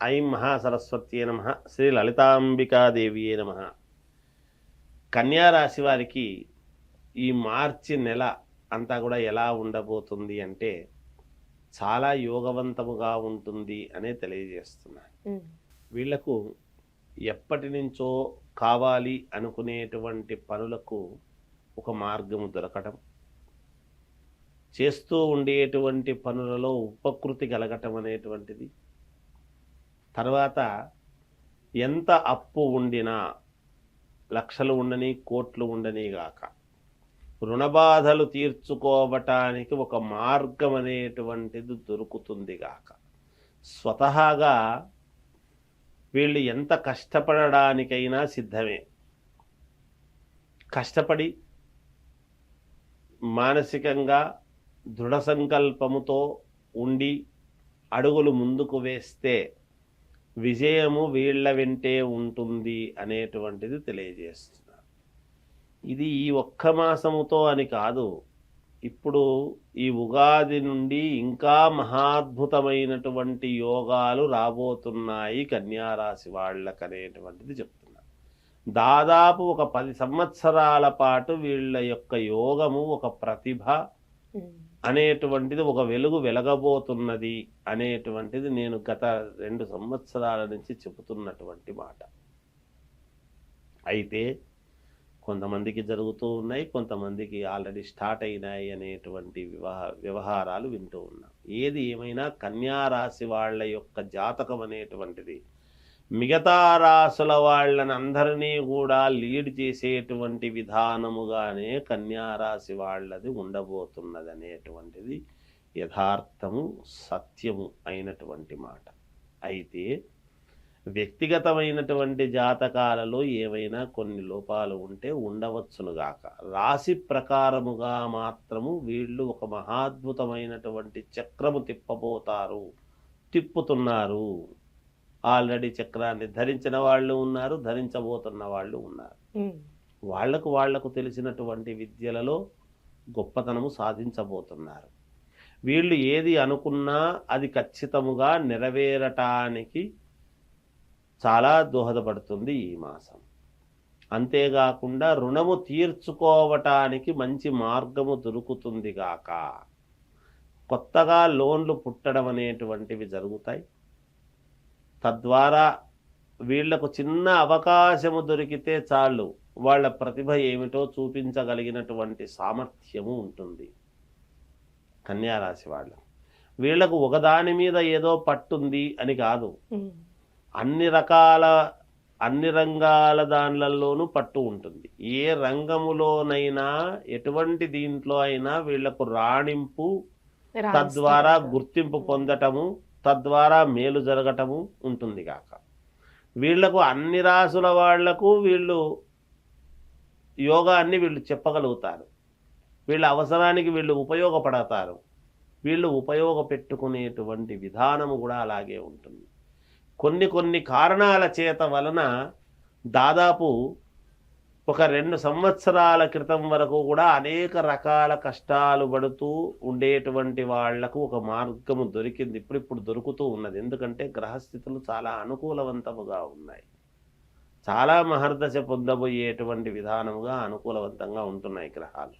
ఐం మహాసరస్వత్యే నమ. శ్రీ లలితాంబికాదేవియే నమ. కన్యారాశి వారికి ఈ మార్చి నెల అంతా కూడా ఎలా ఉండబోతుంది అంటే చాలా యోగవంతముగా ఉంటుంది అనే తెలియజేస్తున్నాను ఉమ్, వీళ్ళకు ఎప్పటి నుంచో కావాలి అనుకునేటువంటి పనులకు ఒక మార్గము దొరకటం. చేస్తూ ఉండేటువంటి పనులలో ఉపకృతి కలగటం అనేటువంటిది. తర్వాత ఎంత అప్పు ఉండినా లక్షలు ఉండని కోట్లు ఉండని గాక రుణబాధలు తీర్చుకోవటానికి ఒక మార్గం అనేటువంటిది దొరుకుతుంది గాక. స్వతహాగా వీళ్ళు ఎంత కష్టపడడానికైనా సిద్ధమే. కష్టపడి మానసికంగా దృఢ సంకల్పముతో ఉండి అడుగులు ముందుకు వేస్తే విజయము వీళ్ళ వెంటే ఉంటుంది అనేటువంటిది తెలియజేస్తున్నారు. ఇది ఈ ఒక్క మాసముతో అని కాదు. ఇప్పుడు ఈ ఉగాది నుండి ఇంకా మహాద్భుతమైనటువంటి యోగాలు రాబోతున్నాయి కన్యారాశి వాళ్ళకనేటువంటిది చెప్తున్నారు. దాదాపు ఒక పది సంవత్సరాల పాటు వీళ్ళ యొక్క యోగము ఒక ప్రతిభ. అనేటువంటిది ఒక వెలుగు వెలగబోతున్నది అనేటువంటిది నేను గత రెండు సంవత్సరాల నుంచి చెబుతున్నటువంటి మాట. అయితే కొంతమందికి జరుగుతూ ఉన్నాయి కొంతమందికి ఆల్రెడీ స్టార్ట్ అయినాయి అనేటువంటి వివాహ వ్యవహారాలు వింటూ ఉన్నాం. ఏది ఏమైనా కన్యారాశి వాళ్ళ యొక్క జాతకం అనేటువంటిది మిగతా రాసుల వాళ్ళని అందరినీ కూడా లీడ్ చేసేటువంటి విధానముగానే కన్యారాశి వాళ్ళది ఉండబోతున్నది అనేటువంటిది యథార్థము సత్యము అయినటువంటి మాట. అయితే వ్యక్తిగతమైనటువంటి జాతకాలలో ఏవైనా కొన్ని లోపాలు ఉంటే ఉండవచ్చునుగాక రాశి ప్రకారముగా మాత్రము వీళ్ళు ఒక మహాద్భుతమైనటువంటి చక్రము తిప్పబోతారు తిప్పుతున్నారు. ఆల్రెడీ చక్రాన్ని ధరించిన వాళ్ళు ఉన్నారు ధరించబోతున్న వాళ్ళు ఉన్నారు. వాళ్ళకు వాళ్ళకు తెలిసినటువంటి విద్యలలో గొప్పతనము సాధించబోతున్నారు. వీళ్ళు ఏది అనుకున్నా అది ఖచ్చితముగా నెరవేరటానికి చాలా దోహదపడుతుంది ఈ మాసం. అంతేకాకుండా రుణము తీర్చుకోవటానికి మంచి మార్గము దొరుకుతుంది గాక. కొత్తగా లోన్లు పుట్టడం అనేటువంటివి జరుగుతాయి. తద్వారా వీళ్ళకు చిన్న అవకాశము దొరికితే చాలు వాళ్ళ ప్రతిభ ఏమిటో చూపించగలిగినటువంటి సామర్థ్యము ఉంటుంది. కన్యారాశి వాళ్ళు. వీళ్ళకు ఒకదాని మీద ఏదో పట్టుంది అని కాదు. అన్ని రకాల అన్ని రంగాల దానిలలోనూ పట్టు ఉంటుంది. ఏ రంగములోనైనా ఎటువంటి దీంట్లో అయినా వీళ్ళకు రాణింపు తద్వారా. గుర్తింపు పొందటము తద్వారా మేలు జరగటము ఉంటుంది కాక వీళ్ళకు అన్ని రాసుల వాళ్ళకు వీళ్ళు యోగాన్ని వీళ్ళు చెప్పగలుగుతారు. వీళ్ళ అవసరానికి వీళ్ళు ఉపయోగపడతారు. వీళ్ళు ఉపయోగపెట్టుకునేటువంటి విధానము కూడా అలాగే ఉంటుంది. కొన్ని కొన్ని కారణాల చేత వలన దాదాపు ఒక రెండు సంవత్సరాల క్రితం వరకు కూడా అనేక రకాల కష్టాలు పడుతూ ఉండేటువంటి వాళ్ళకు ఒక మార్గము దొరికింది. ఇప్పుడు ఇప్పుడు దొరుకుతూ ఉన్నది. ఎందుకంటే గ్రహస్థితులు చాలా అనుకూలవంతముగా ఉన్నాయి. చాలా మహర్దశ పొందబోయేటువంటి విధానముగా అనుకూలవంతంగా ఉంటున్నాయి గ్రహాలు.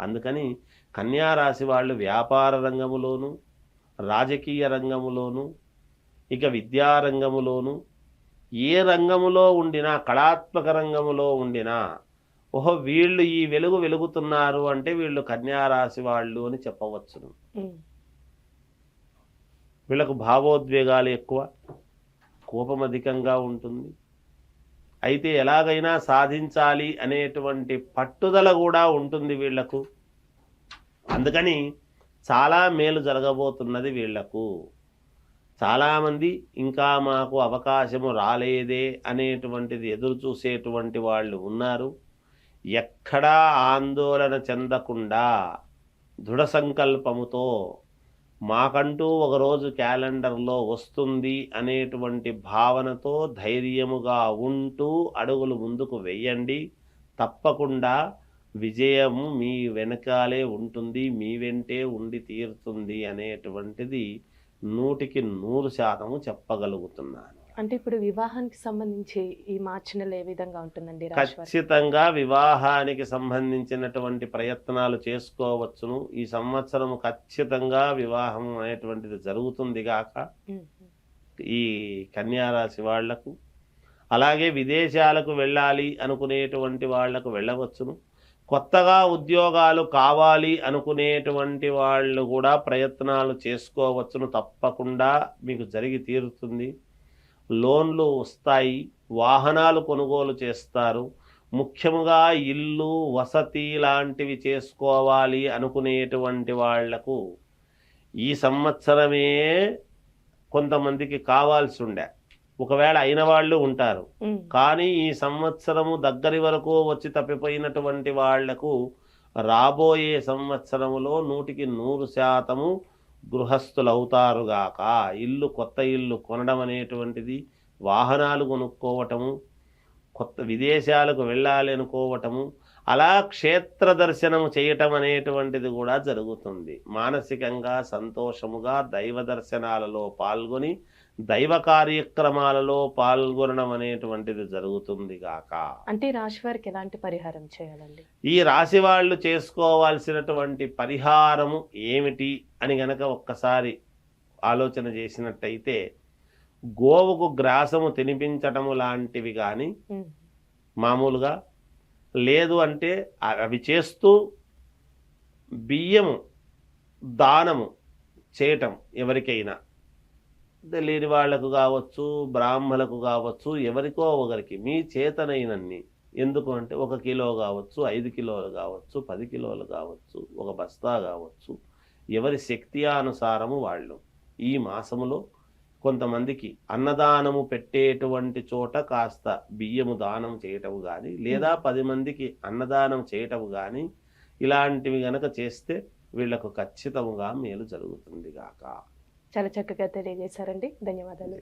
అందుకని కన్యారాశి వాళ్ళు వ్యాపార రంగములోను రాజకీయ రంగములోను ఇక విద్యారంగములోను ఏ రంగములో ఉండినా కళాత్మక రంగములో ఉండినా ఓహో వీళ్ళు ఈ వెలుగు వెలుగుతున్నారు అంటే వీళ్ళు కన్యారాశి వాళ్ళు అని చెప్పవచ్చును. వీళ్ళకు భావోద్వేగాలు ఎక్కువ కోపం అధికంగా ఉంటుంది. అయితే ఎలాగైనా సాధించాలి అనేటువంటి పట్టుదల కూడా ఉంటుంది వీళ్ళకు అందుకని చాలా మేలు జరగబోతున్నది వీళ్ళకు చాలామంది ఇంకా మాకు అవకాశము రాలేదే అనేటువంటిది ఎదురు చూసేటువంటి వాళ్ళు ఉన్నారు. ఎక్కడా ఆందోళన చెందకుండా దృఢ సంకల్పముతో మాకంటూ ఒకరోజు క్యాలెండర్లో వస్తుంది అనేటువంటి భావనతో ధైర్యముగా ఉంటూ అడుగులు ముందుకు వెయ్యండి తప్పకుండా విజయము మీ వెనకాలే ఉంటుంది మీ వెంటే ఉండి తీరుతుంది అనేటువంటిది నూటికి నూరు శాతము చెప్పగలుగుతున్నాను. అంటే ఇప్పుడు వివాహానికి సంబంధించి ఈ మార్చి నెల ఏ విధంగా ఉంటుందండి? ఖచ్చితంగా వివాహానికి సంబంధించినటువంటి ప్రయత్నాలు చేసుకోవచ్చును. ఈ సంవత్సరం ఖచ్చితంగా వివాహం అనేటువంటిది జరుగుతుంది గాక ఈ కన్యారాశి వాళ్ళకు. అలాగే విదేశాలకు వెళ్ళాలి అనుకునేటువంటి వాళ్ళకు వెళ్ళవచ్చును. కొత్తగా ఉద్యోగాలు కావాలి అనుకునేటువంటి వాళ్ళు కూడా ప్రయత్నాలు చేసుకోవచ్చును తప్పకుండా మీకు జరిగి తీరుతుంది. లోన్లు వస్తాయి వాహనాలు కొనుగోలు చేస్తారు. ముఖ్యముగా ఇల్లు వసతి లాంటివి చేసుకోవాలి అనుకునేటువంటి వాళ్ళకు ఈ సంవత్సరమే కొంతమందికి కావాల్సి ఉండే. ఒకవేళ అయిన వాళ్ళు ఉంటారు. కానీ ఈ సంవత్సరము దగ్గరి వరకు వచ్చి తప్పిపోయినటువంటి వాళ్ళకు రాబోయే సంవత్సరములో నూటికి నూరు శాతము గృహస్థులవుతారుగాక ఇల్లు కొత్త ఇల్లు కొనడం అనేటువంటిది వాహనాలు కొనుక్కోవటము కొత్త విదేశాలకు వెళ్ళాలి అనుకోవటము అలా క్షేత్ర దర్శనము చేయటం అనేటువంటిది కూడా జరుగుతుంది. మానసికంగా సంతోషముగా దైవ దర్శనాలలో పాల్గొని దైవ కార్యక్రమాలలో పాల్గొనడం అనేటువంటిది జరుగుతుంది గాక. అంటే రాశి వారికి ఎలాంటి పరిహారం చేయాలండి? ఈ రాశి వాళ్ళు చేసుకోవాల్సినటువంటి పరిహారము ఏమిటి అని గనక ఒక్కసారి ఆలోచన చేసినట్టయితే గోవుకు గ్రాసము తినిపించటము లాంటివి కానీ మామూలుగా లేదు అంటే అవి చేస్తూ బియ్యము దానము చేయటం ఎవరికైనా. తెలియని వాళ్ళకు కావచ్చు బ్రాహ్మలకు కావచ్చు ఎవరికో ఒకరికి మీ చేతనైనన్ని. ఎందుకు అంటే ఒక కిలో కావచ్చు ఐదు కిలోలు కావచ్చు పది కిలోలు కావచ్చు ఒక బస్తా కావచ్చు ఎవరి శక్తి అనుసారము వాళ్ళు. ఈ మాసములో కొంతమందికి అన్నదానము పెట్టేటువంటి చోట కాస్త బియ్యము దానం చేయటం కానీ లేదా పది మందికి అన్నదానం చేయటం కానీ ఇలాంటివి గనక చేస్తే వీళ్ళకు ఖచ్చితముగా మేలు జరుగుతుంది గాక. చాలా చక్కగా తెలియజేశారండి. ధన్యవాదాలు.